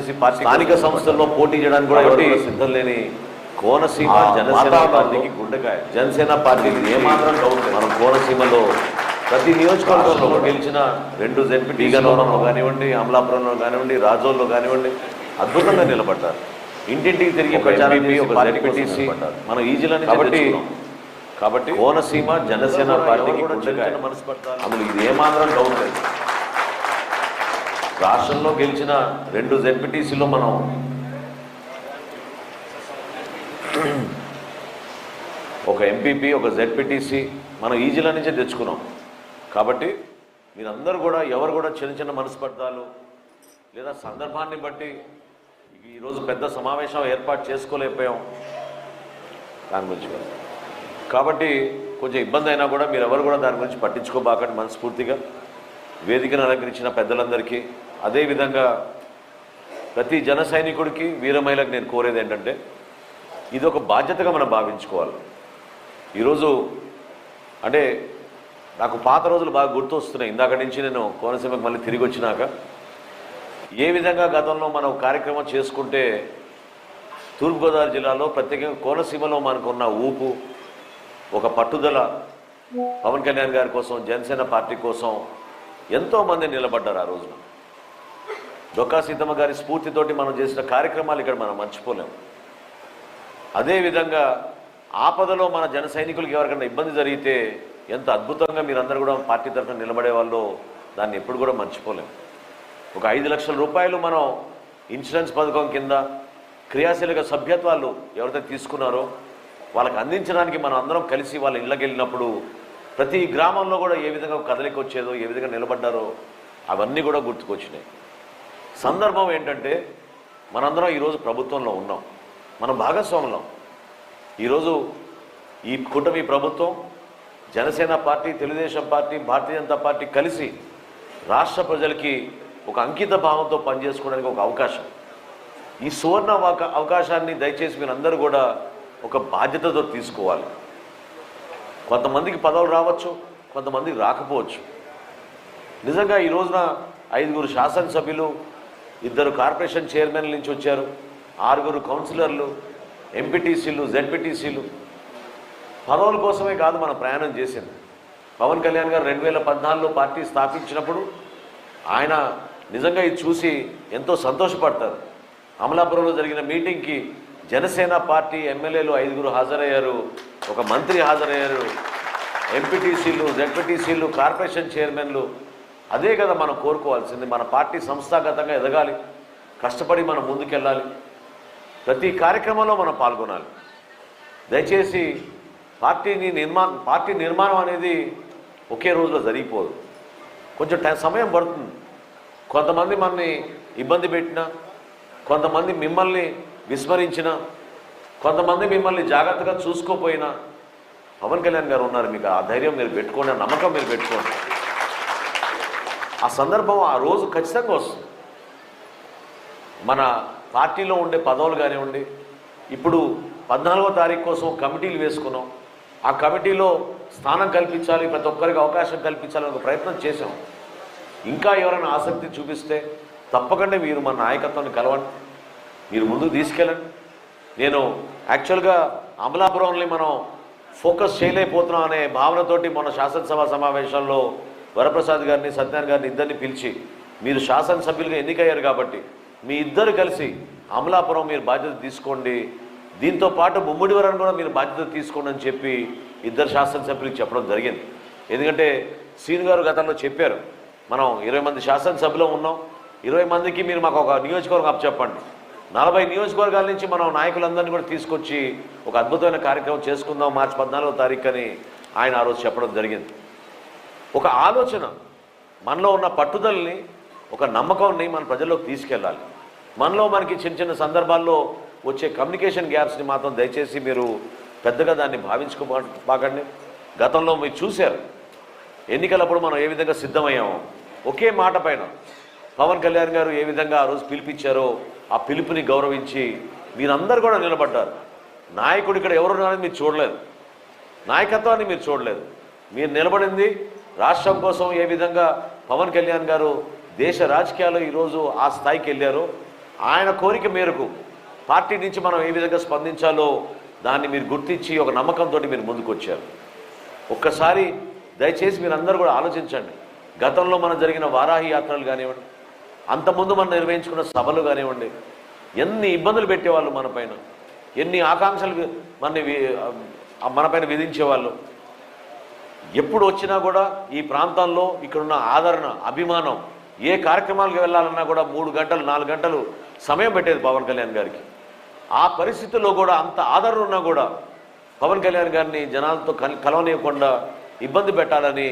స్థానిక సంస్థల్లో పోటీ చేయడానికి కూడా సిద్ధం లేని కోనసీమ జనసేన పార్టీకి గుండెకాయ. జనసేన పార్టీకి ఏమాత్రం డౌట్. మనం కోనసీమలో ప్రతి నియోజకవర్గంలో గెలిచిన రెండు జెడ్పీ టీగనవరంలో కానివ్వండి అమలాపురంలో కానివ్వండి రాజోల్లో కానివ్వండి అద్భుతంగా నిలబడ్డారు. ఇంటింటికి తిరిగి ప్రచారం ఒక పార్టీ జెడ్పీటీసీ. మనం ఈ జిల్లా నుంచి కాబట్టి. కాబట్టి కోనసీమ జనసేన పార్టీకి గుండెకాయ. అసలు ఇది ఏమాత్రం డౌట్ లేదు. రాష్ట్రంలో గెలిచిన రెండు జెడ్పీటీసీలో మనం ఒక ఎంపీపీ ఒక జెడ్పీటీసీ మనం ఈ జిల్లా నుంచే తెచ్చుకున్నాం. కాబట్టి మీరందరూ కూడా ఎవరు కూడా చిన్న చిన్న మనస్పర్ధాలు లేదా సందర్భాన్ని బట్టి ఈరోజు పెద్ద సమావేశం ఏర్పాటు చేసుకోలేకపోయాం. దాని గురించి కాబట్టి కొంచెం ఇబ్బంది అయినా కూడా మీరు ఎవరు కూడా దాని గురించి పట్టించుకోబాకండి మనస్ఫూర్తిగా. వేదికను అలంకరించిన పెద్దలందరికీ అదేవిధంగా ప్రతి జన సైనికుడికి వీరమహిళకు నేను కోరేది ఏంటంటే ఇది ఒక బాధ్యతగా మనం భావించుకోవాలి. ఈరోజు అంటే నాకు పాత రోజులు బాగా గుర్తొస్తున్నాయి. ఇందాక నుంచి నేను కోనసీమకు మళ్ళీ తిరిగి వచ్చినాక ఏ విధంగా గతంలో మనం కార్యక్రమం చేసుకుంటే తూర్పుగోదావరి జిల్లాలో ప్రత్యేకంగా కోనసీమలో మనకున్న ఊపు ఒక పట్టుదల పవన్ కళ్యాణ్ గారి కోసం జనసేన పార్టీ కోసం ఎంతోమంది నిలబడ్డారు ఆ రోజున. డొక్కా సీతమ్మ గారి స్ఫూర్తితోటి మనం చేసిన కార్యక్రమాలు ఇక్కడ మనం మర్చిపోలేం. అదేవిధంగా ఆపదలో మన జన సైనికులకి ఎవరికైనా ఇబ్బంది జరిగితే ఎంత అద్భుతంగా మీరందరూ కూడా పార్టీ తరఫున నిలబడే వాళ్ళు దాన్ని ఎప్పుడు కూడా మర్చిపోలేం. ఒక ఐదు లక్షల రూపాయలు మనం ఇన్సూరెన్స్ పథకం కింద క్రియాశీలక సభ్యత్వాలు ఎవరైతే తీసుకున్నారో వాళ్ళకి అందించడానికి మనం అందరం కలిసి వాళ్ళ ఇళ్ళకి వెళ్ళినప్పుడు ప్రతి గ్రామంలో కూడా ఏ విధంగా కదలిక వచ్చేదో ఏ విధంగా నిలబడ్డారో అవన్నీ కూడా గుర్తుకొచ్చినాయి. సందర్భం ఏంటంటే మనందరం ఈరోజు ప్రభుత్వంలో ఉన్నాం. మనం భాగస్వాములం. ఈరోజు ఈ కూటమి ప్రభుత్వం Janasena party Telugu Desam party Bharatiya Janata party కలిసి రాష్ట్ర ప్రజలకి ఒక అంకిత భావంతో పనిచేసుకోవడానికి ఒక అవకాశం. ఈ సువర్ణ అవకాశాన్ని దయచేసి మీరందరూ కూడా ఒక బాధ్యతతో తీసుకోవాలి. కొంతమందికి పదవులు రావచ్చు కొంతమందికి రాకపోవచ్చు. నిజంగా ఈ రోజున ఐదుగురు శాసనసభ్యులు ఇద్దరు కార్పొరేషన్ చైర్మన్ల నుంచి వచ్చారు. ఆరుగురు కౌన్సిలర్లు ఎంపీటీసీలు జెడ్పీటీసీలు. పదవుల కోసమే కాదు మనం ప్రయాణం చేసింది. పవన్ కళ్యాణ్ గారు రెండు వేల పద్నాలుగులో పార్టీ స్థాపించినప్పుడు ఆయన నిజంగా ఇది చూసి ఎంతో సంతోషపడతారు. అమలాపురంలో జరిగిన మీటింగ్కి జనసేన పార్టీ ఎమ్మెల్యేలు ఐదుగురు హాజరయ్యారు ఒక మంత్రి హాజరయ్యారు. ఎంపీటీసీలు జెడ్పీటీసీలు కార్పొరేషన్ చైర్మన్లు అదే కదా మనం కోరుకోవాల్సింది. మన పార్టీ సంస్థాగతంగా ఎదగాలి. కష్టపడి మనం ముందుకెళ్ళాలి. ప్రతి కార్యక్రమంలో మనం పాల్గొనాలి. దయచేసి పార్టీని నిర్మా పార్టీ నిర్మాణం అనేది ఒకే రోజులో జరిగిపోదు. కొంచెం టైం సమయం పడుతుంది. కొంతమంది మనని ఇబ్బంది పెట్టినా కొంతమంది మిమ్మల్ని విస్మరించిన కొంతమంది మిమ్మల్ని జాగ్రత్తగా చూసుకోపోయినా పవన్ కళ్యాణ్ గారు ఉన్నారు. మీకు ఆ ధైర్యం మీరు పెట్టుకోండి నమ్మకం మీరు పెట్టుకోండి. ఆ సందర్భం ఆ రోజు ఖచ్చితంగా వస్తుంది. మన పార్టీలో ఉండే పదవులు కానివ్వండి ఇప్పుడు పద్నాలుగో తారీఖు కోసం కమిటీలు వేసుకున్నాం. ఆ కమిటీలో స్థానం కల్పించాలి ప్రతి ఒక్కరికి అవకాశం కల్పించాలని ఒక ప్రయత్నం చేశాం. ఇంకా ఎవరైనా ఆసక్తి చూపిస్తే తప్పకుండా మీరు మన నాయకత్వాన్ని కలవండి. మీరు ముందుకు తీసుకెళ్ళండి. నేను యాక్చువల్గా అమలాపురంని మనం ఫోకస్ చేయలేకపోతున్నాం అనే భావనతోటి మన శాసనసభ సమావేశాల్లో వరప్రసాద్ గారిని సత్యనారాయణ గారిని ఇద్దరిని పిలిచి మీరు శాసనసభ్యులుగా ఎన్నికయ్యారు కాబట్టి మీ ఇద్దరు కలిసి అమలాపురం మీరు బాధ్యత తీసుకోండి. దీంతో పాటు ముమ్మడి వరం కూడా మీరు బాధ్యత తీసుకోండి అని చెప్పి ఇద్దరు శాసనసభ్యులకు చెప్పడం జరిగింది. ఎందుకంటే సీన్ గారు గతంలో చెప్పారు మనం ఇరవై మంది శాసనసభ్యులు ఉన్నాం. ఇరవై మందికి మీరు మాకు ఒక నియోజకవర్గం అప్పచెప్పండి. నలభై నియోజకవర్గాల నుంచి మనం నాయకులందరినీ కూడా తీసుకొచ్చి ఒక అద్భుతమైన కార్యక్రమం చేసుకుందాం మార్చి పద్నాలుగో తారీఖు అని ఆయన ఆ రోజు చెప్పడం జరిగింది. ఒక ఆలోచన. మనలో ఉన్న పట్టుదలని ఒక నమ్మకాన్ని మన ప్రజల్లోకి తీసుకెళ్ళాలి. మనలో మనకి చిన్న చిన్న సందర్భాల్లో వచ్చే కమ్యూనికేషన్ గ్యాప్స్ని మాత్రం దయచేసి మీరు పెద్దగా దాన్ని భావించుకోబాకండి. గతంలో మీరు చూశారు. ఎన్నికలప్పుడు మనం ఏ విధంగా సిద్ధమయ్యామో. ఒకే మాట పైన పవన్ కళ్యాణ్ గారు ఏ విధంగా ఆ రోజు పిలిపించారో ఆ పిలుపుని గౌరవించి మీరందరూ కూడా నిలబడ్డారు. నాయకుడు ఇక్కడ ఎవరున్నారని మీరు చూడలేదు. నాయకత్వాన్ని మీరు చూడలేదు. మీరు నిలబడింది రాష్ట్రం కోసం ఏ విధంగా పవన్ కళ్యాణ్ గారు దేశ రాజకీయాల్లో ఈరోజు ఆ స్థాయికి వెళ్ళారో ఆయన కోరిక మేరకు పార్టీ నుంచి మనం ఏ విధంగా స్పందించాలో దాన్ని మీరు గుర్తించి ఒక నమ్మకంతో మీరు ముందుకొచ్చారు. ఒక్కసారి దయచేసి మీరు అందరూ కూడా ఆలోచించండి. గతంలో మనం జరిగిన వారాహి యాత్రలు కానివ్వండి అంతకుముందు మనం నిర్వహించుకున్న సభలు కానివ్వండి ఎన్ని ఇబ్బందులు పెట్టేవాళ్ళు మన పైన ఎన్ని ఆకాంక్షలు మన మనపైన విధించేవాళ్ళు ఎప్పుడు వచ్చినా కూడా ఈ ప్రాంతంలో ఇక్కడున్న ఆదరణ అభిమానం ఏ కార్యక్రమాలకు వెళ్ళాలన్నా కూడా మూడు గంటలు నాలుగు గంటలు సమయం పెట్టేది పవన్ కళ్యాణ్ గారికి. ఆ పరిస్థితుల్లో కూడా అంత ఆదరణ ఉన్నా కూడా పవన్ కళ్యాణ్ గారిని జనాలతో కలవనీయకుండా ఇబ్బంది పెట్టాలని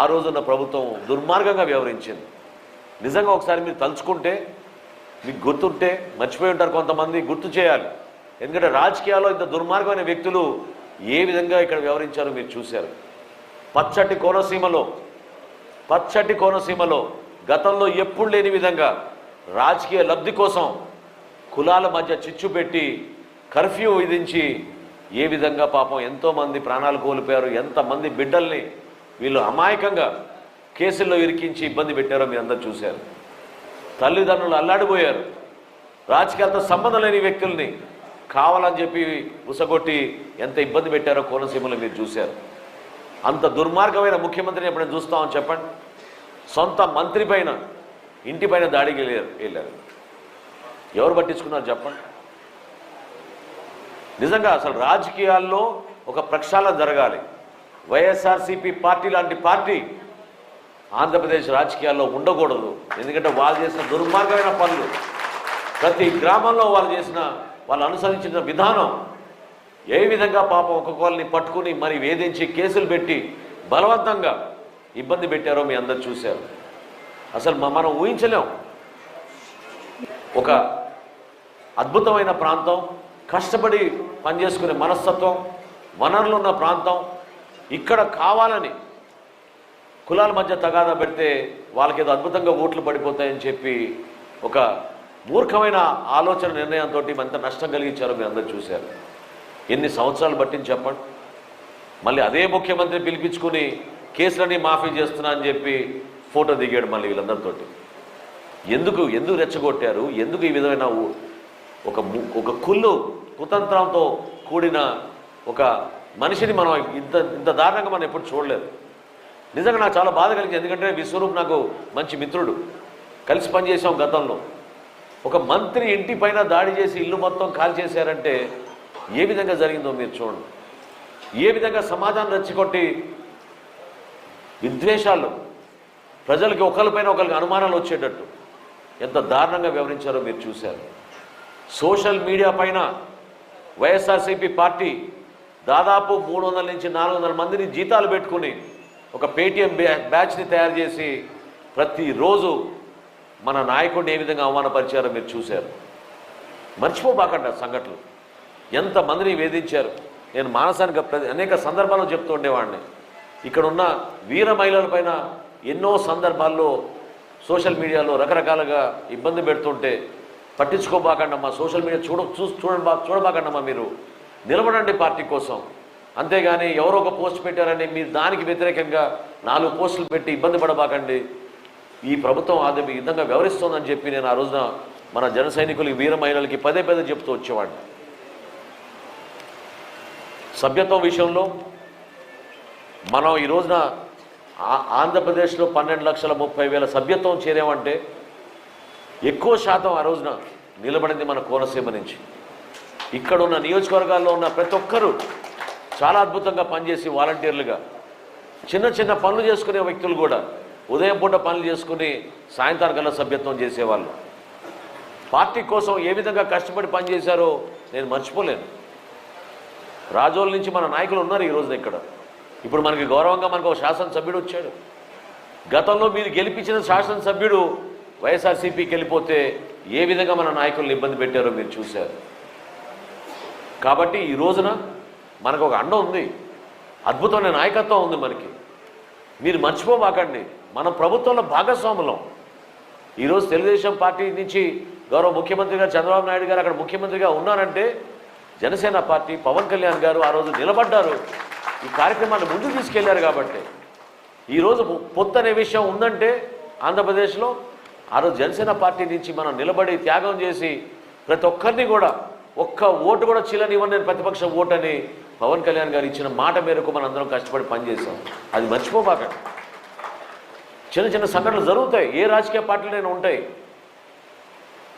ఆ రోజున్న ప్రభుత్వం దుర్మార్గంగా వ్యవహరించింది. నిజంగా ఒకసారి మీరు తలుచుకుంటే మీకు గుర్తుంటే మర్చిపోయి ఉంటారు కొంతమంది గుర్తు చేయాలి. ఎందుకంటే రాజకీయాల్లో ఇంత దుర్మార్గమైన వ్యక్తులు ఏ విధంగా ఇక్కడ వ్యవహరించారో మీరు చూశారు. పచ్చటి కోనసీమలో పచ్చటి కోనసీమలో గతంలో ఎప్పుడు లేని విధంగా రాజకీయ లబ్ధి కోసం కులాల మధ్య చిచ్చు పెట్టి కర్ఫ్యూ విధించి ఏ విధంగా పాపం ఎంతోమంది ప్రాణాలు కోల్పోయారు ఎంతమంది బిడ్డల్ని వీళ్ళు అమాయకంగా కేసుల్లో ఇరికించి ఇబ్బంది పెట్టారో మీరు అందరూ చూశారు. తల్లిదండ్రులు అల్లాడిపోయారు. రాజకీయాలతో సంబంధం లేని వ్యక్తుల్ని కావాలని చెప్పి ఉసగొట్టి ఎంత ఇబ్బంది పెట్టారో కోనసీమలో మీరు చూశారు. అంత దుర్మార్గమైన ముఖ్యమంత్రిని ఎప్పుడైనా చూస్తామని చెప్పండి. సొంత మంత్రి పైన ఇంటి పైన దాడికి వెళ్ళారు వెళ్ళారు. ఎవరు పట్టించుకున్నారు చెప్పండి. నిజంగా అసలు రాజకీయాల్లో ఒక ప్రక్షాళన జరగాలి. వైఎస్ఆర్సీపీ పార్టీ లాంటి పార్టీ ఆంధ్రప్రదేశ్ రాజకీయాల్లో ఉండకూడదు. ఎందుకంటే వాళ్ళు చేసిన దుర్మార్గమైన పనులు ప్రతి గ్రామంలో వాళ్ళు చేసిన వాళ్ళు అనుసరించిన విధానం ఏ విధంగా పాపం ఒక్కొక్కరిని పట్టుకుని మరి వేధించి కేసులు పెట్టి బలవంతంగా ఇబ్బంది పెట్టారో మీ అందరు చూశారు. అసలు మనం ఊహించలేం. ఒక అద్భుతమైన ప్రాంతం కష్టపడి పనిచేసుకునే మనస్తత్వం వనరులు ఉన్న ప్రాంతం ఇక్కడ కావాలని కులాల మధ్య తగాదా పెడితే వాళ్ళకి ఏదో అద్భుతంగా ఓట్లు పడిపోతాయని చెప్పి ఒక మూర్ఖమైన ఆలోచన నిర్ణయంతో ఎంత నష్టం కలిగించారో మీరు అందరూ చూశారు. ఎన్ని సంవత్సరాలు పట్టింది చెప్పండి? మళ్ళీ అదే ముఖ్యమంత్రి పిలిపించుకుని కేసులన్నీ మాఫీ చేస్తున్నా అని చెప్పి ఫోటో దిగాడు మళ్ళీ వీళ్ళందరితోటి. ఎందుకు ఎందుకు రెచ్చగొట్టారు? ఎందుకు ఈ విధమైన ఒక ము- ఒక కుళ్ళు కుతంత్రంతో కూడిన ఒక మనిషిని మనం ఇంత ఇంత దారుణంగా మనం ఎప్పుడు చూడలేదు. నిజంగా నాకు చాలా బాధ కలిగింది. ఎందుకంటే విశ్వరూప్ నాకు మంచి మిత్రుడు. కలిసి పనిచేసాం గతంలో. ఒక మంత్రి ఇంటి పైన దాడి చేసి ఇల్లు మొత్తం కాల్ చేశారంటే ఏ విధంగా జరిగిందో మీరు చూడండి. ఏ విధంగా సమాజాన్ని రెచ్చగొట్టి విద్వేషాలు ప్రజలకి ఒకరిపైన ఒకరికి అనుమానాలు వచ్చేటట్టు ఎంత దారుణంగా వివరించారో మీరు చూశారు. సోషల్ మీడియా పైన వైఎస్ఆర్సీపీ పార్టీ దాదాపు మూడు వందల నుంచి నాలుగు వందల మందిని జీతాలు పెట్టుకుని ఒక పేటీఎం బ్యా బ్యాచ్ని తయారు చేసి ప్రతిరోజు మన నాయకుడిని ఏ విధంగా అవమానపరిచారో మీరు చూశారు. మర్చిపోబాకండి సంఘటనలు. ఎంతమందిని వేధించారు? నేను మానసానికి ప్రతి అనేక సందర్భాల్లో చెప్తూ ఉండేవాడిని. ఇక్కడ ఉన్న వీర మహిళలపైన ఎన్నో సందర్భాల్లో సోషల్ మీడియాలో రకరకాలుగా ఇబ్బంది పెడుతుంటే పట్టించుకోబాకండమ్మా సోషల్ మీడియా చూడ చూ చూడబా చూడబాకండమ్మా మీరు. నిలబడండి పార్టీ కోసం. అంతేగాని ఎవరో ఒక పోస్ట్ పెట్టారని మీరు దానికి వ్యతిరేకంగా నాలుగు పోస్టులు పెట్టి ఇబ్బంది పడబాకండి. ఈ ప్రభుత్వం అది విధంగా వ్యవహరిస్తోందని చెప్పి నేను ఆ రోజున మన జన సైనికులకి వీర మహిళలకి పదే పదే చెప్తూ వచ్చేవాడిని. సభ్యత్వం విషయంలో మనం ఈ రోజున ఆ- ఆంధ్రప్రదేశ్లో పన్నెండు లక్షల ముప్పై వేల సభ్యత్వం చేరామంటే ఎక్కువ శాతం ఆ రోజున నిలబడింది మన కోనసీమ నుంచి. ఇక్కడ ఉన్న నియోజకవర్గాల్లో ఉన్న ప్రతి ఒక్కరూ చాలా అద్భుతంగా పనిచేసి వాలంటీర్లుగా చిన్న చిన్న పనులు చేసుకునే వ్యక్తులు కూడా ఉదయం పూట పనులు చేసుకుని సాయంత్రం సభ్యత్వం చేసేవాళ్ళు. పార్టీ కోసం ఏ విధంగా కష్టపడి పనిచేశారో నేను మర్చిపోలేను. రాజోల నుంచి మన నాయకులు ఉన్నారు ఈ రోజున ఇక్కడ. ఇప్పుడు మనకి గౌరవంగా మనకు ఒక శాసనసభ్యుడు వచ్చాడు. గతంలో మీరు గెలిపించిన శాసనసభ్యుడు వైఎస్ఆర్సీపీకి వెళ్ళిపోతే ఏ విధంగా మన నాయకులను ఇబ్బంది పెట్టారో మీరు చూశారు. కాబట్టి ఈ రోజున మనకు ఒక అండ ఉంది. అద్భుతమైన నాయకత్వం ఉంది మనకి. మీరు మర్చిపోబాకండి మన ప్రభుత్వంలో భాగస్వాములం. ఈరోజు తెలుగుదేశం పార్టీ నుంచి గౌరవ ముఖ్యమంత్రి గారు చంద్రబాబు నాయుడు గారు అక్కడ ముఖ్యమంత్రిగా ఉన్నారంటే జనసేన పార్టీ పవన్ కళ్యాణ్ గారు ఆ రోజు నిలబడ్డారు. ఈ కార్యక్రమాన్ని ముందుకు తీసుకెళ్ళారు కాబట్టి. ఈరోజు పొత్తు అనే విషయం ఉందంటే ఆంధ్రప్రదేశ్లో ఆ రోజు జనసేన పార్టీ నుంచి మనం నిలబడి త్యాగం చేసి ప్రతి ఒక్కరిని కూడా ఒక్క ఓటు కూడా చీలనివ్వని నేను ప్రతిపక్ష ఓటు అని పవన్ కళ్యాణ్ గారు ఇచ్చిన మాట మేరకు మనం అందరం కష్టపడి పనిచేసాం అది మర్చిపోబాకండి చిన్న చిన్న సంఘటనలు జరుగుతాయి. ఏ రాజకీయ పార్టీలైనా ఉంటాయి.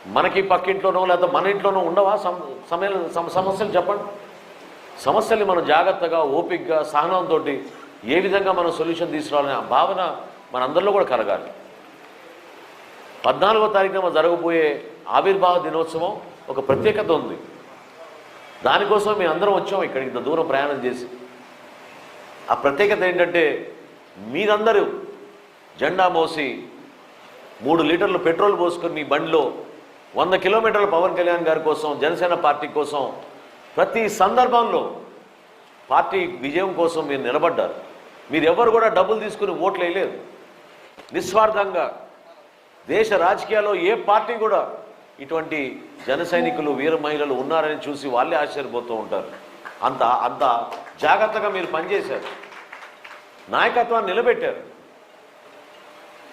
మనకి పక్కింట్లోనో లేదా మన ఇంట్లోనో ఉండవా? సమ సమయాలు సమ- సమస్యలు చెప్పండి. సమస్యల్ని మనం జాగ్రత్తగా ఓపికగా సహనంతో ఏ విధంగా మనం సొల్యూషన్ తీసుకురావాలనే ఆ భావన మనందరిలో కూడా కలగాలి. పద్నాలుగో తారీఖున మనం జరగబోయే ఆవిర్భావ దినోత్సవం ఒక ప్రత్యేకత ఉంది. దానికోసం మేము అందరం వచ్చాం ఇక్కడికి ఇంత దూరం ప్రయాణం చేసి. ఆ ప్రత్యేకత ఏంటంటే మీరందరూ జెండా మోసి మూడు లీటర్లు పెట్రోల్ పోసుకొని మీ బండిలో వంద కిలోమీటర్ల పవన్ కళ్యాణ్ గారి కోసం జనసేన పార్టీ కోసం ప్రతి సందర్భంలో పార్టీ విజయం కోసం మీరు నిలబడ్డారు. మీరు ఎవరు కూడా డబ్బులు తీసుకుని ఓట్లు వేయలేదు. నిస్వార్థంగా దేశ రాజకీయాల్లో ఏ పార్టీ కూడా ఇటువంటి జన సైనికులు వీర మహిళలు ఉన్నారని చూసి వాళ్ళే ఆశ్చర్యపోతూ ఉంటారు. అంత అంత జాగ్రత్తగా మీరు పనిచేశారు. నాయకత్వాన్ని నిలబెట్టారు.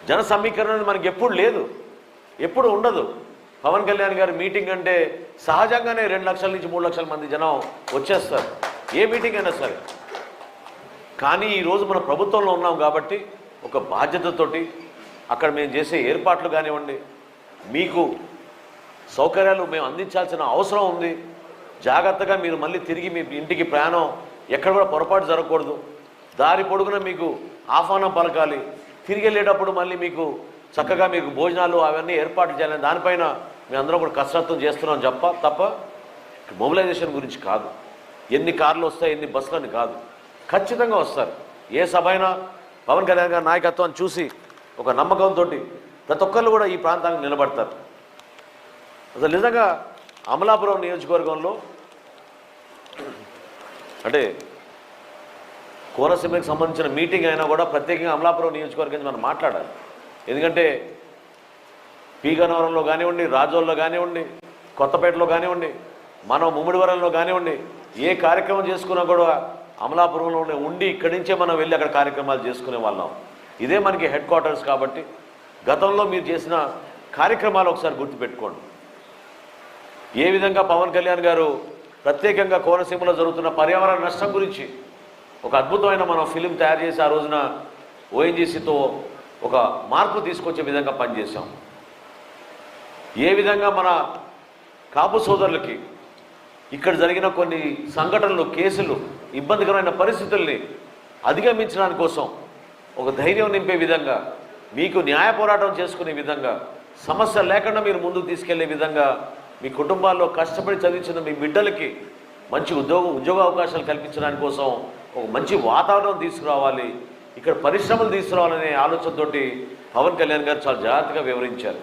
జన సమీకరణ అనేది మనకి ఎప్పుడు లేదు. ఎప్పుడు ఉండదు. పవన్ కళ్యాణ్ గారి మీటింగ్ అంటే సహజంగానే రెండు లక్షల నుంచి మూడు లక్షల మంది జనం వచ్చేస్తారు. ఏ మీటింగ్ అయినా సరే. కానీ ఈరోజు మన ప్రభుత్వంలో ఉన్నాం కాబట్టి ఒక బాధ్యతతోటి అక్కడ మేము చేసే ఏర్పాట్లు కానివ్వండి మీకు సౌకర్యాలు మేము అందించాల్సిన అవసరం ఉంది. జాగ్రత్తగా మీరు మళ్ళీ తిరిగి మీ ఇంటికి ప్రయాణం ఎక్కడ కూడా పొరపాటు జరగకూడదు. దారి పొడుగున మీకు ఆహ్వానం పలకాలి. తిరిగి వెళ్ళేటప్పుడు మళ్ళీ మీకు చక్కగా మీకు భోజనాలు అవన్నీ ఏర్పాటు చేయాలని దానిపైన మేమందరం కూడా కసరత్తు చేస్తున్నాం చెప్ప తప్ప మొబిలైజేషన్ గురించి కాదు. ఎన్ని కార్లు వస్తాయి ఎన్ని బస్సులు అని కాదు. ఖచ్చితంగా వస్తారు. ఏ సభ అయినా పవన్ కళ్యాణ్ గారి నాయకత్వాన్ని చూసి ఒక నమ్మకంతో ప్రతి ఒక్కళ్ళు కూడా ఈ ప్రాంతానికి నిలబడతారు. అసలు నిజంగా అమలాపురం నియోజకవర్గంలో అంటే కోనసీమకి సంబంధించిన మీటింగ్ అయినా కూడా ప్రత్యేకంగా అమలాపురం నియోజకవర్గం మనం మాట్లాడాలి. ఎందుకంటే పీగనవరంలో కానివ్వండి రాజోల్లో కానివ్వండి కొత్తపేటలో కానివ్వండి మనం ముమ్మిడివరంలో కానివ్వండి ఏ కార్యక్రమం చేసుకున్నా కూడా అమలాపురంలో ఉండి ఇక్కడి నుంచే మనం వెళ్ళి అక్కడ కార్యక్రమాలు చేసుకునే వాళ్ళం. ఇదే మనకి హెడ్ క్వార్టర్స్ కాబట్టి గతంలో మీరు చేసిన కార్యక్రమాలు ఒకసారి గుర్తుపెట్టుకోండి. ఏ విధంగా పవన్ కళ్యాణ్ గారు ప్రత్యేకంగా కోనసీమలో జరుగుతున్న పర్యావరణ నష్టం గురించి ఒక అద్భుతమైన మనం ఫిలిం తయారు చేసి ఆ రోజున ఓఎన్జీసీతో ఒక మార్పు తీసుకొచ్చే విధంగా పనిచేశాం. ఏ విధంగా మన కాపు సోదరులకి ఇక్కడ జరిగిన కొన్ని సంఘటనలు కేసులు ఇబ్బందికరమైన పరిస్థితుల్ని అధిగమించడానికి కోసం ఒక ధైర్యం నింపే విధంగా మీకు న్యాయ పోరాటం చేసుకునే విధంగా సమస్య లేకుండా మీరు ముందుకు తీసుకెళ్ళే విధంగా మీ కుటుంబాల్లో కష్టపడి చదివించిన మీ బిడ్డలకి మంచి ఉద్యోగ ఉద్యోగ అవకాశాలు కల్పించడానికి కోసం ఒక మంచి వాతావరణం తీసుకురావాలి ఇక్కడ పరిశ్రమలు తీసుకురావాలనే ఆలోచనతోటి పవన్ కళ్యాణ్ గారు చాలా జాగ్రత్తగా వివరించారు.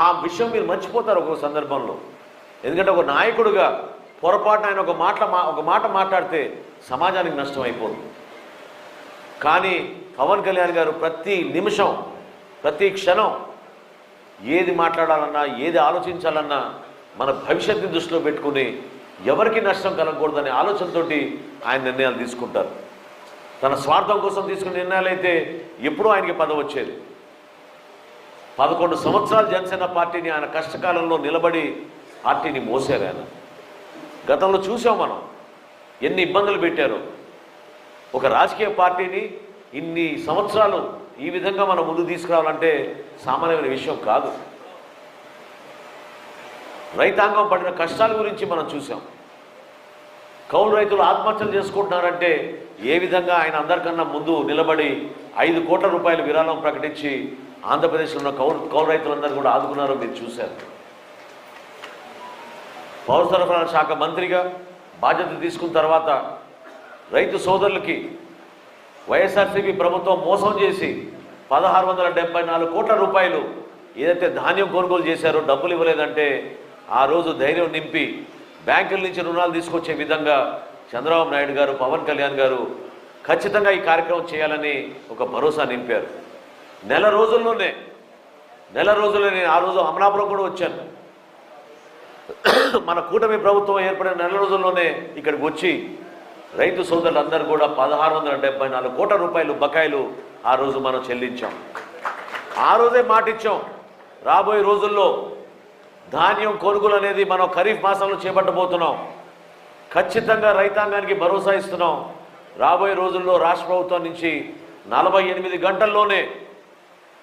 ఆ విషయం మీరు మర్చిపోతారు ఒక సందర్భంలో. ఎందుకంటే ఒక నాయకుడుగా పొరపాటున ఆయన ఒక మాట మా ఒక మాట మాట్లాడితే సమాజానికి నష్టం అయిపోతుంది కానీ పవన్ కళ్యాణ్ గారు ప్రతి నిమిషం ప్రతి క్షణం ఏది మాట్లాడాలన్నా ఏది ఆలోచించాలన్నా మన భవిష్యత్తు దృష్టిలో పెట్టుకుని ఎవరికి నష్టం కలగకూడదనే ఆలోచనతోటి ఆయన నిర్ణయాలు తీసుకుంటారు. తన స్వార్థం కోసం తీసుకున్న నిర్ణయాలు అయితే ఎప్పుడూ ఆయనకి పదవి వచ్చేది పదకొండు సంవత్సరాలు జనసేన పార్టీని ఆయన కష్టకాలంలో నిలబడి పార్టీని మోసారు ఆయన. గతంలో చూసాం మనం ఎన్ని ఇబ్బందులు పెట్టారు. ఒక రాజకీయ పార్టీని ఇన్ని సంవత్సరాలు ఈ విధంగా మనం ముందు తీసుకురావాలంటే సామాన్యమైన విషయం కాదు. రైతాంగం పడిన కష్టాల గురించి మనం చూసాం. కౌలు రైతులు ఆత్మహత్యలు చేసుకుంటున్నారంటే ఏ విధంగా ఆయన అందరికన్నా ముందు నిలబడి ఐదు కోట్ల రూపాయల విరాళం ప్రకటించి ఆంధ్రప్రదేశ్లో ఉన్న కౌలు కౌలు రైతులందరూ కూడా ఆదుకున్నారో మీరు చూశారు. పౌర సరఫరాల శాఖ మంత్రిగా బాధ్యత తీసుకున్న తర్వాత రైతు సోదరులకి వైఎస్ఆర్సీపీ ప్రభుత్వం మోసం చేసి పదహారు వందల డెబ్బై నాలుగు కోట్ల రూపాయలు ఏదైతే ధాన్యం కొనుగోలు చేశారో డబ్బులు ఇవ్వలేదంటే ఆ రోజు ధైర్యం నింపి బ్యాంకుల నుంచి రుణాలు తీసుకొచ్చే విధంగా చంద్రబాబు నాయుడు గారు పవన్ కళ్యాణ్ గారు ఖచ్చితంగా ఈ కార్యక్రమం చేయాలని ఒక భరోసా నింపారు. నెల రోజుల్లోనే నెల రోజుల్లో నేను ఆ రోజు అమలాపురం కూడా వచ్చాను. మన కూటమి ప్రభుత్వం ఏర్పడిన నెల రోజుల్లోనే ఇక్కడికి వచ్చి రైతు సోదరులందరూ కూడా పదహారు వందల డెబ్బై నాలుగు కోట్ల రూపాయలు బకాయిలు ఆ రోజు మనం చెల్లించాం. ఆ రోజే మాటిచ్చాం. రాబోయే రోజుల్లో ధాన్యం కొనుగోలు అనేది మనం ఖరీఫ్ మాసంలో చేపట్టబోతున్నాం. ఖచ్చితంగా రైతాంగానికి భరోసా ఇస్తున్నాం. రాబోయే రోజుల్లో రాష్ట్ర ప్రభుత్వం నుంచి నలభై ఎనిమిది గంటల్లోనే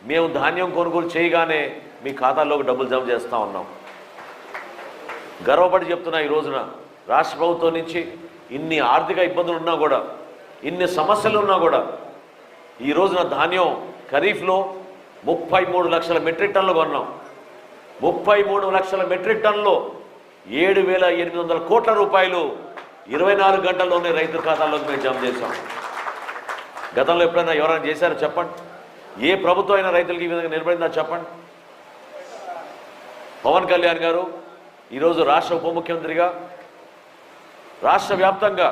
మేము ధాన్యం కొనుగోలు చేయగానే మీ ఖాతాలోకి డబ్బులు జమ చేస్తూ ఉన్నాం. గర్వపడి చెప్తున్నా ఈ రోజున రాష్ట్ర ప్రభుత్వం నుంచి ఇన్ని ఆర్థిక ఇబ్బందులు ఉన్నా కూడా ఇన్ని సమస్యలు ఉన్నా కూడా ఈ రోజున ధాన్యం ఖరీఫ్లో ముప్పై మూడు లక్షల మెట్రిక్ టన్నులు కొన్నాం. ముప్పై మూడు లక్షల మెట్రిక్ టన్నులో ఏడు వేల ఎనిమిది వందల కోట్ల రూపాయలు ఇరవై నాలుగు గంటల్లోనే రైతుల ఖాతాల్లోకి మేము జమ చేశాం. గతంలో ఎప్పుడైనా ఎవరైనా చేశారో చెప్పండి? ఏ ప్రభుత్వం అయినా రైతులకి ఈ విధంగా నిలబడిందా చెప్పండి? పవన్ కళ్యాణ్ గారు ఈరోజు రాష్ట్ర ఉప ముఖ్యమంత్రిగా రాష్ట్ర వ్యాప్తంగా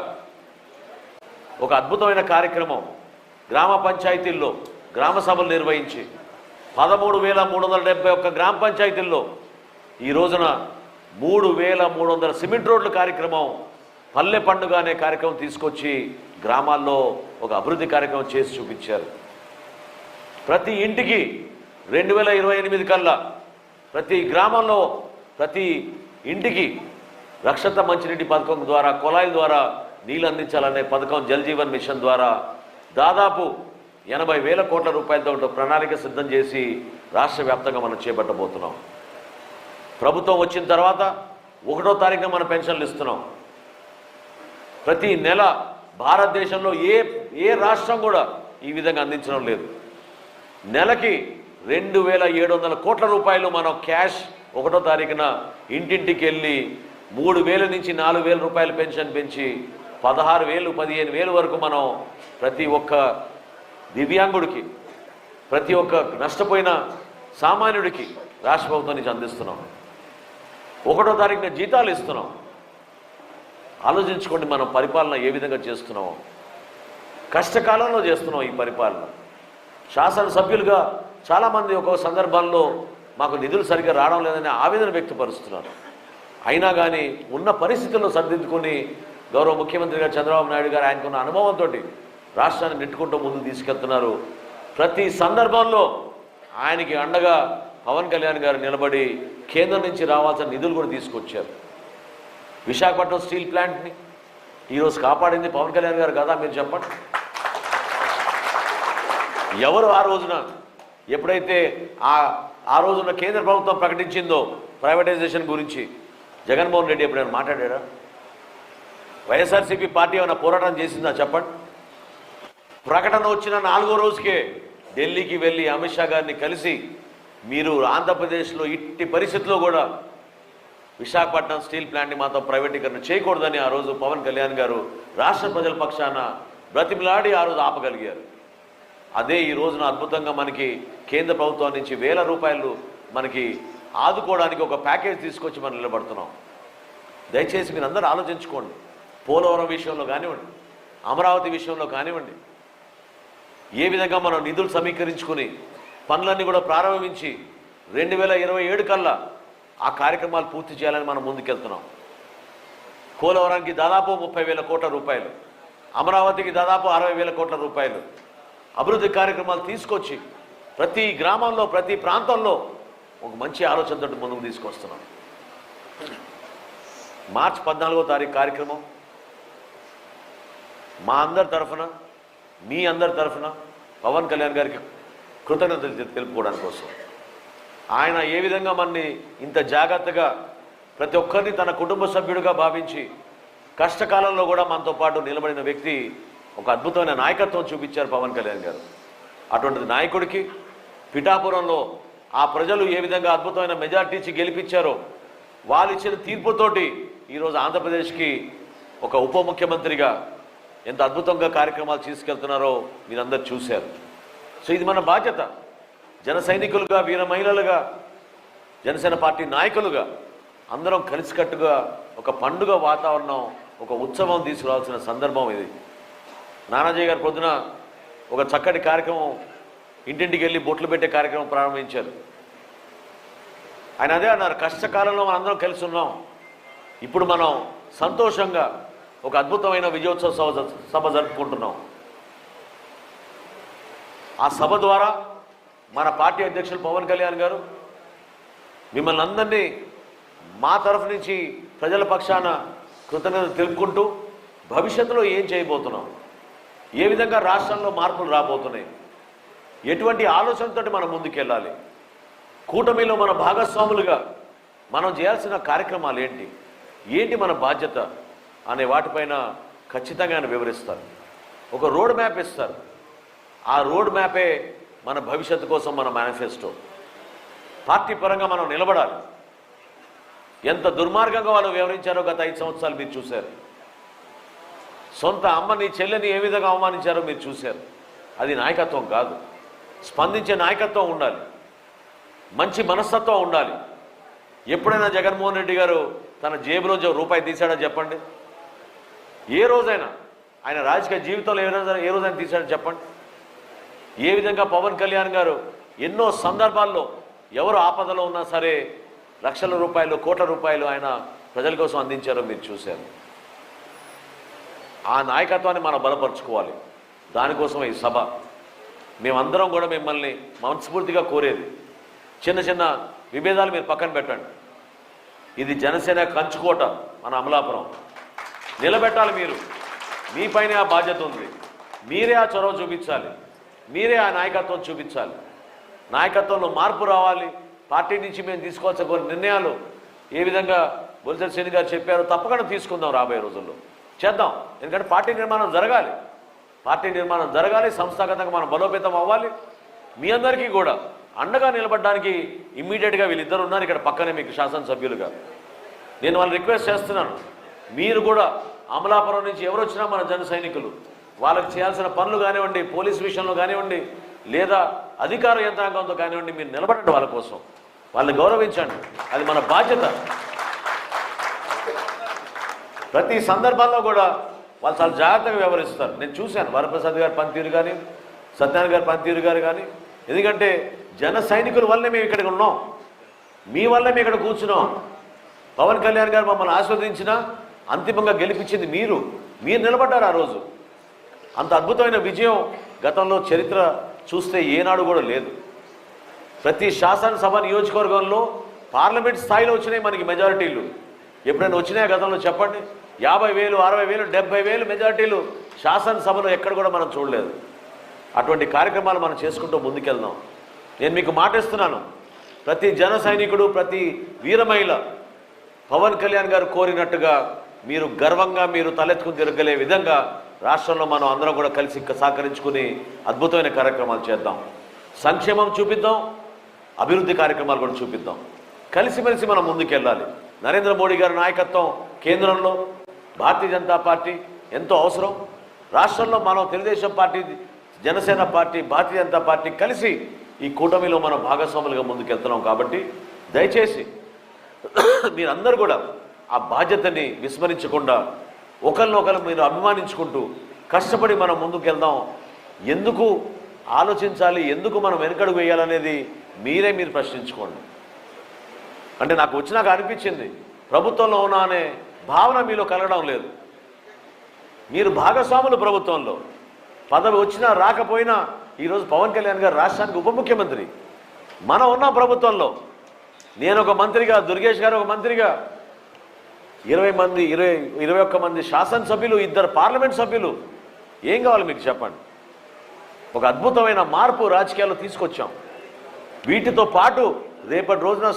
ఒక అద్భుతమైన కార్యక్రమం గ్రామ పంచాయతీల్లో గ్రామ సభలు నిర్వహించి పదమూడు వేల మూడు వందల డెబ్బై ఒక్క గ్రామ పంచాయతీల్లో ఈ రోజున మూడు వేల మూడు వందల సిమెంట్ రోడ్ల కార్యక్రమం పల్లె పండుగ అనే కార్యక్రమం తీసుకొచ్చి గ్రామాల్లో ఒక అభివృద్ధి కార్యక్రమం చేసి చూపించారు. ప్రతి ఇంటికి రెండు వేల ఇరవై ఎనిమిది కల్లా ప్రతి గ్రామంలో ప్రతి ఇంటికి రక్షత మంచినీటి పథకం ద్వారా కుళాయిల ద్వారా నీళ్ళు అందించాలనే పథకం జలజీవన్ మిషన్ ద్వారా దాదాపు ఎనభై వేల కోట్ల రూపాయలతో ప్రణాళిక సిద్ధం చేసి రాష్ట్ర వ్యాప్తంగా మనం చేపట్టబోతున్నాం. ప్రభుత్వం వచ్చిన తర్వాత ఒకటో తారీఖున మనం పెన్షన్లు ఇస్తున్నాం. ప్రతి నెల భారతదేశంలో ఏ ఏ రాష్ట్రం కూడా ఈ విధంగా అందించడం లేదు. నెలకి రెండు వేల ఏడు వందల కోట్ల రూపాయలు మనం క్యాష్ ఒకటో తారీఖున ఇంటింటికి వెళ్ళి మూడు వేల నుంచి నాలుగు వేల రూపాయల పెన్షన్ పెంచి పదహారు వేలు పదిహేను వేలు వరకు మనం ప్రతి ఒక్క దివ్యాంగుడికి ప్రతి ఒక్క నష్టపోయిన సామాన్యుడికి రాష్ట్ర ప్రభుత్వం నుంచి అందిస్తున్నాం. ఒకటో తారీఖున జీతాలు ఇస్తున్నాం. ఆలోచించుకోండి మనం పరిపాలన ఏ విధంగా చేస్తున్నామో. కష్టకాలంలో చేస్తున్నాం ఈ పరిపాలన. శాసనసభ్యులుగా చాలామంది ఒక్కొక్క సందర్భాల్లో మాకు నిధులు సరిగ్గా రావడం లేదని ఆవేదన వ్యక్తపరుస్తున్నారు. అయినా కానీ ఉన్న పరిస్థితుల్లో సరిదిద్దుకొని గౌరవ ముఖ్యమంత్రిగా చంద్రబాబు నాయుడు గారు ఆయనకున్న అనుభవంతో రాష్ట్రాన్ని నెట్టుకుంటూ ముందుకు తీసుకెళ్తున్నారు. ప్రతి సందర్భంలో ఆయనకి అండగా పవన్ కళ్యాణ్ గారు నిలబడి కేంద్రం నుంచి రావాల్సిన నిధులు కూడా తీసుకొచ్చారు. విశాఖపట్నం స్టీల్ ప్లాంట్ని ఈరోజు కాపాడింది పవన్ కళ్యాణ్ గారు కదా మీరు చెప్పండి? ఎవరు ఆ రోజున ఎప్పుడైతే ఆ ఆ రోజున కేంద్ర ప్రభుత్వం ప్రకటించిందో ప్రైవేటైజేషన్ గురించి? జగన్మోహన్ రెడ్డి ఎప్పుడైనా మాట్లాడారా? వైఎస్ఆర్సీపీ పార్టీ ఏమైనా పోరాటం చేసిందా చెప్పండి. ప్రకటన వచ్చిన నాలుగో రోజుకే ఢిల్లీకి వెళ్ళి అమిత్ షా గారిని కలిసి మీరు ఆంధ్రప్రదేశ్లో ఇట్టి పరిస్థితుల్లో కూడా విశాఖపట్నం స్టీల్ ప్లాంట్ని మాత్రం ప్రైవేటీకరణ చేయకూడదని ఆ రోజు పవన్ కళ్యాణ్ గారు రాష్ట్ర ప్రజల పక్షాన బ్రతిమిలాడి ఆ రోజు ఆపగలిగారు. అదే ఈ రోజున అద్భుతంగా మనకి కేంద్ర ప్రభుత్వం నుంచి వేల రూపాయలు మనకి ఆదుకోవడానికి ఒక ప్యాకేజ్ తీసుకొచ్చి మనం నిలబడుతున్నాం. దయచేసి మీరు అందరూ ఆలోచించుకోండి. పోలవరం విషయంలో కానివ్వండి అమరావతి విషయంలో కానివ్వండి ఏ విధంగా మనం నిధులు సమీకరించుకుని పనులన్నీ కూడా ప్రారంభించి రెండు వేల ఇరవై ఏడు కల్లా ఆ కార్యక్రమాలు పూర్తి చేయాలని మనం ముందుకెళ్తున్నాం. పోలవరానికి దాదాపు ముప్పై వేల కోట్ల రూపాయలు అమరావతికి దాదాపు అరవై వేల కోట్ల రూపాయలు అభివృద్ధి కార్యక్రమాలు తీసుకొచ్చి ప్రతి గ్రామంలో ప్రతి ప్రాంతంలో ఒక మంచి ఆలోచనతో ముందుకు తీసుకొస్తున్నాం. మార్చి పద్నాలుగో తారీఖు కార్యక్రమం. మా అందరి తరఫున మీ అందరి తరఫున పవన్ కళ్యాణ్ గారికి కృతజ్ఞతలు తెలుపుకోవడానికి కోసం. ఆయన ఏ విధంగా మనని ఇంత జాగ్రత్తగా ప్రతి ఒక్కరిని తన కుటుంబ సభ్యుడిగా భావించి కష్టకాలంలో కూడా మనతో పాటు నిలబడిన వ్యక్తి ఒక అద్భుతమైన నాయకత్వం చూపించారు పవన్ కళ్యాణ్ గారు. అటువంటి నాయకుడికి పిఠాపురంలో ఆ ప్రజలు ఏ విధంగా అద్భుతమైన మెజార్టీ ఇచ్చి గెలిపించారో వాళ్ళు ఇచ్చిన తీర్పుతోటి ఈరోజు ఆంధ్రప్రదేశ్కి ఒక ఉప ముఖ్యమంత్రిగా ఎంత అద్భుతంగా కార్యక్రమాలు తీసుకెళ్తున్నారో మీరందరు చూశారు. సో ఇది మన బాధ్యత. జన సైనికులుగా వీర మహిళలుగా జనసేన పార్టీ నాయకులుగా అందరం కలిసికట్టుగా ఒక పండుగ వాతావరణం ఒక ఉత్సవం తీసుకురావాల్సిన సందర్భం ఇది. నానాజీ గారు పొద్దున ఒక చక్కటి కార్యక్రమం ఇంటింటికి వెళ్ళి బొట్లు పెట్టే కార్యక్రమం ప్రారంభించారు. ఆయన అదే అన్నారు కష్టకాలంలో మనందరం కలిసి ఉన్నాం. ఇప్పుడు మనం సంతోషంగా ఒక అద్భుతమైన విజయోత్సవ సభ సభ జరుపుకుంటున్నాం. ఆ సభ ద్వారా మన పార్టీ అధ్యక్షులు పవన్ కళ్యాణ్ గారు మిమ్మల్ని అందరినీ మా తరఫు నుంచి ప్రజల పక్షాన కృతజ్ఞతలు తెలుపుకుంటూ భవిష్యత్తులో ఏం చేయబోతున్నాం? ఏ విధంగా రాష్ట్రంలో మార్పులు రాబోతున్నాయి? ఎటువంటి ఆలోచనతో మనం ముందుకెళ్ళాలి? కూటమిలో మన భాగస్వాములుగా మనం చేయాల్సిన కార్యక్రమాలు ఏంటి? ఏంటి మన బాధ్యత? అనే వాటిపైన ఖచ్చితంగా ఆయన వివరిస్తారు. ఒక రోడ్ మ్యాప్ ఇస్తారు. ఆ రోడ్ మ్యాపే మన భవిష్యత్తు కోసం మన మేనిఫెస్టో. పార్టీ పరంగా మనం నిలబడాలి. ఎంత దుర్మార్గంగా వాళ్ళు వివరించారో గత ఐదు సంవత్సరాలు మీరు చూశారు. సొంత అమ్మని చెల్లెని ఏ విధంగా అవమానించారో మీరు చూశారు. అది నాయకత్వం కాదు. స్పందించే నాయకత్వం ఉండాలి. మంచి మనస్తత్వం ఉండాలి. ఎప్పుడైనా జగన్మోహన్ రెడ్డి గారు తన జేబులోంచి రూపాయి తీశాడో చెప్పండి? ఏ రోజైనా ఆయన రాజకీయ జీవితంలో ఏ రోజైనా ఏ రోజైనా తీశాడో చెప్పండి? ఏ విధంగా పవన్ కళ్యాణ్ గారు ఎన్నో సందర్భాల్లో ఎవరు ఆపదలో ఉన్నా సరే లక్షల రూపాయలు కోట్ల రూపాయలు ఆయన ప్రజల కోసం అందించారో మీరు చూశారు. ఆ నాయకత్వాన్ని మనం బలపరుచుకోవాలి. దానికోసం ఈ సభ. మేమందరం కూడా మిమ్మల్ని మనస్ఫూర్తిగా కోరేది. చిన్న చిన్న విభేదాలు మీరు పక్కన పెట్టండి. ఇది జనసేన కంచుకోట మన అమలాపురం. నిలబెట్టాలి మీరు. మీపైనే ఆ బాధ్యత ఉంది. మీరే ఆ చొరవ చూపించాలి. మీరే ఆ నాయకత్వం చూపించాలి. నాయకత్వంలో మార్పు రావాలి. పార్టీ నుంచి మేము తీసుకోవాల్సిన కొన్ని నిర్ణయాలు ఏ విధంగా బొలిసెల శ్రేణి గారు చెప్పారో తప్పకుండా తీసుకుందాం రాబోయే రోజుల్లో. చేద్దాం. ఎందుకంటే పార్టీ నిర్మాణం జరగాలి. పార్టీ నిర్మాణం జరగాలి సంస్థాగతంగా మనం బలోపేతం అవ్వాలి. మీ అందరికీ కూడా అండగా నిలబడడానికి ఇమ్మీడియట్గా వీళ్ళిద్దరు ఉన్నారు ఇక్కడ పక్కనే మీకు శాసనసభ్యులుగా. నేను వాళ్ళని రిక్వెస్ట్ చేస్తున్నాను. మీరు కూడా అమలాపురం నుంచి ఎవరు వచ్చినా మన జన సైనికులు వాళ్ళకి చేయాల్సిన పనులు కానివ్వండి పోలీస్ విషయంలో కానివ్వండి లేదా అధికార యంత్రాంగంతో కానివ్వండి మీరు నిలబడండి వాళ్ళ కోసం. వాళ్ళని గౌరవించండి. అది మన బాధ్యత. ప్రతి సందర్భాల్లో కూడా వాళ్ళు చాలా జాగ్రత్తగా వ్యవహరిస్తారు. నేను చూశాను. వరప్రసాద్ గారి పనితీరు కానీ సత్యనారాయణ గారి పనితీరు గారు కానీ ఎందుకంటే జన సైనికుల వల్లే మేము ఇక్కడికి ఉన్నాం. మీ వల్లే మేము ఇక్కడ కూర్చున్నాం. పవన్ కళ్యాణ్ గారు మమ్మల్ని ఆస్వాదించిన అంతిమంగా గెలిపించింది మీరు. మీరు నిలబడ్డారు ఆ రోజు. అంత అద్భుతమైన విజయం గతంలో చరిత్ర చూస్తే ఏనాడు కూడా లేదు. ప్రతి శాసనసభ నియోజకవర్గంలో పార్లమెంట్ స్థాయిలో వచ్చినాయి మనకి మెజారిటీలు ఎప్పుడైనా వచ్చినాయా గతంలో చెప్పండి? యాభై వేలు అరవై వేలు డెబ్బై వేలు మెజారిటీలు శాసనసభలో ఎక్కడ కూడా మనం చూడలేదు. అటువంటి కార్యక్రమాలు మనం చేసుకుంటూ ముందుకెళ్దాం. నేను మీకు మాటిస్తున్నాను. ప్రతి జన సైనికుడు ప్రతి వీరమహిళ పవన్ కళ్యాణ్ గారు కోరినట్టుగా మీరు గర్వంగా మీరు తలెత్తుకుని తిరగలే విధంగా రాష్ట్రంలో మనం అందరం కూడా కలిసి సహకరించుకుని అద్భుతమైన కార్యక్రమాలు చేద్దాం. సంక్షేమం చూపిద్దాం. అభివృద్ధి కార్యక్రమాలు కూడా చూపిద్దాం. కలిసిమెలిసి మనం ముందుకెళ్ళాలి. నరేంద్ర మోడీ గారి నాయకత్వం కేంద్రంలో భారతీయ జనతా పార్టీ ఎంతో అవసరం. రాష్ట్రంలో మనం Telugu Desam party Janasena party Bharatiya Janata party కలిసి ఈ కూటమిలో మనం భాగస్వాములుగా ముందుకెళ్తున్నాం కాబట్టి దయచేసి మీరందరూ కూడా ఆ బాధ్యతని విస్మరించకుండా ఒకరినొకరు మీరు అభిమానించుకుంటూ కష్టపడి మనం ముందుకెళ్దాం. ఎందుకు ఆలోచించాలి? ఎందుకు మనం వెనుకడుగు వేయాలనేది మీరే మీరు ప్రశ్నించుకోండి. అంటే నాకు వచ్చినాక అనిపించింది ప్రభుత్వంలో ఉన్నా అనే భావన మీలో కలగడం లేదు. మీరు భాగస్వాములు ప్రభుత్వంలో. పదవి వచ్చినా రాకపోయినా ఈరోజు పవన్ కళ్యాణ్ గారు రాష్ట్రానికి ఉప ముఖ్యమంత్రి. మనం ఉన్న ప్రభుత్వంలో. నేను ఒక మంత్రిగా దుర్గేష్ గారు ఒక మంత్రిగా. ఇరవై మంది ఇరవై ఇరవై ఒక్క మంది శాసనసభ్యులు ఇద్దరు పార్లమెంట్ సభ్యులు. ఏం కావాలి మీకు చెప్పండి? ఒక అద్భుతమైన మార్పు రాజకీయాల్లో తీసుకొచ్చాం. వీటితో పాటు రేపటి రోజున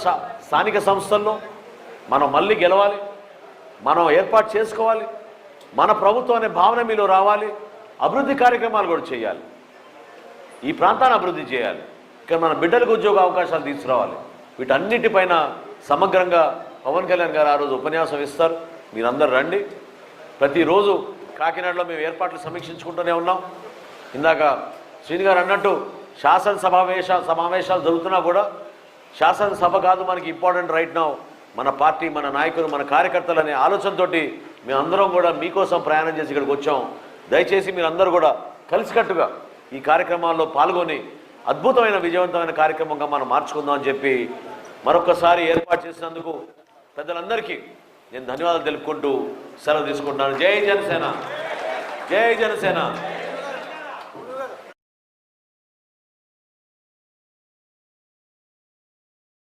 స్థానిక సంస్థల్లో మనం మళ్ళీ గెలవాలి మనం ఏర్పాటు చేసుకోవాలి మన ప్రభుత్వం అనే భావన మీలో రావాలి అభివృద్ధి కార్యక్రమాలు కూడా చేయాలి. ఈ ప్రాంతాన్ని అభివృద్ధి చేయాలి. ఇక్కడ మన బిడ్డలకు ఉద్యోగ అవకాశాలు తీసుకురావాలి. వీటన్నిటిపైన సమగ్రంగా పవన్ కళ్యాణ్ గారు ఆ రోజు ఉపన్యాసం ఇస్తారు. మీరందరూ రండి. ప్రతిరోజు కాకినాడలో మేము ఏర్పాట్లు సమీక్షించుకుంటూనే ఉన్నాం. ఇందాక శ్రీని గారు అన్నట్టు శాసనసమావేశ సమావేశాలు జరుగుతున్నా కూడా శాసనసభ కాదు మనకి ఇంపార్టెంట్ రైట్ నౌ మన పార్టీ మన నాయకులు మన కార్యకర్తలు అనే ఆలోచనతోటి మేమందరం కూడా మీకోసం ప్రయాణం చేసి ఇక్కడికి వచ్చాం. దయచేసి మీరందరూ కూడా కలిసికట్టుగా ఈ కార్యక్రమాల్లో పాల్గొని అద్భుతమైన విజయవంతమైన కార్యక్రమంగా మనం మార్చుకుందాం అని చెప్పి మరొకసారి ఏర్పాటు చేసినందుకు పెద్దలందరికీ నేను ధన్యవాదాలు తెలుపుకుంటూ సెలవు తీసుకుంటున్నాను. జై జనసేన! జై జనసేన!